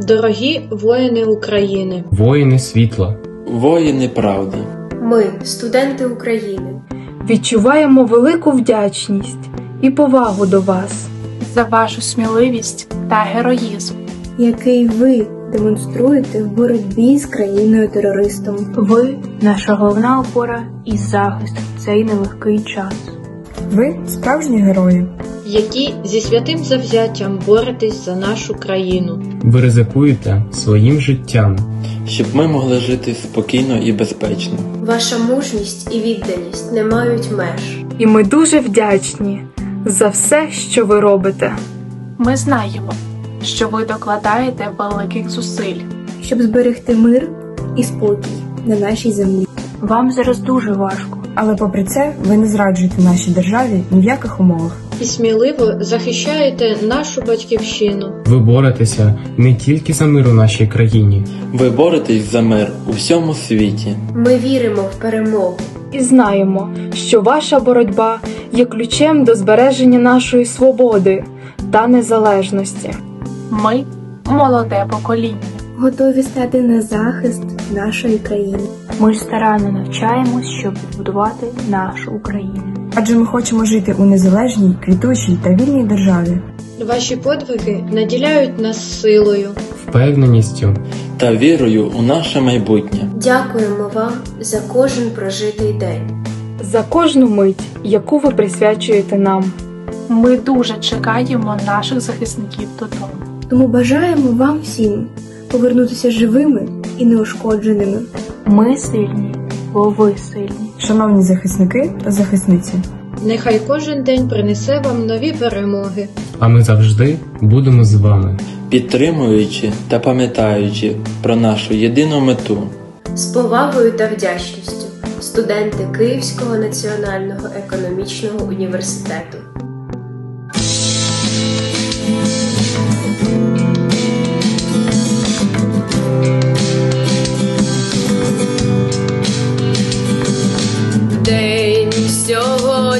Дорогі воїни України, воїни світла, Воїни правди, Ми, студенти України, Відчуваємо велику вдячність і повагу до вас. за вашу сміливість та героїзм. який ви демонструєте в боротьбі з країною-терористом. Ви наша головна опора і захист в цей нелегкий час. Ви справжні герої. які зі святим завзяттям боретесь за нашу країну. ви ризикуєте своїм життям, щоб ми могли жити спокійно і безпечно. ваша мужність і відданість не мають меж. І ми дуже вдячні за все, що ви робите. Ми знаємо, що ви докладаєте великих зусиль. щоб зберегти мир і спокій на нашій землі. Вам зараз дуже важко. Але попри це, ви не зраджуєте нашій державі ні в яких умовах. І сміливо захищаєте нашу батьківщину. ви боретеся не тільки за мир у нашій країні, Ви боретесь за мир у всьому світі. Ми віримо в перемогу. І знаємо, що ваша боротьба є ключем до збереження нашої свободи та незалежності. Ми молоде покоління. Готові стати на захист нашої країни. Ми ж старанно навчаємось, щоб відбудувати нашу Україну. Адже ми хочемо жити у незалежній, квітучій та вільній державі. Ваші подвиги наділяють нас силою. впевненістю, Та вірою у наше майбутнє. Дякуємо вам за кожен прожитий день. За кожну мить, яку ви присвячуєте нам. Ми дуже чекаємо наших захисників додому. Тому бажаємо вам всім повернутися живими і неушкодженими. Ми сильні, бо ви сильні. Шановні захисники та захисниці, Нехай кожен день принесе вам нові перемоги. а ми завжди будемо з вами. Підтримуючи та пам'ятаючи про нашу єдину мету. З повагою та вдячністю студенти Київського національного економічного університету.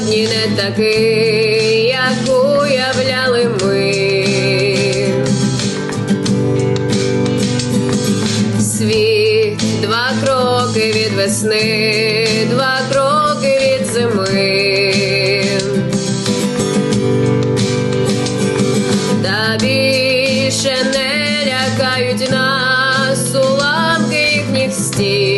сьогодні не такий, як уявляли ми. Світ два кроки від весни, два кроки від зими. Та більше не лякають нас уламки їхніх стін.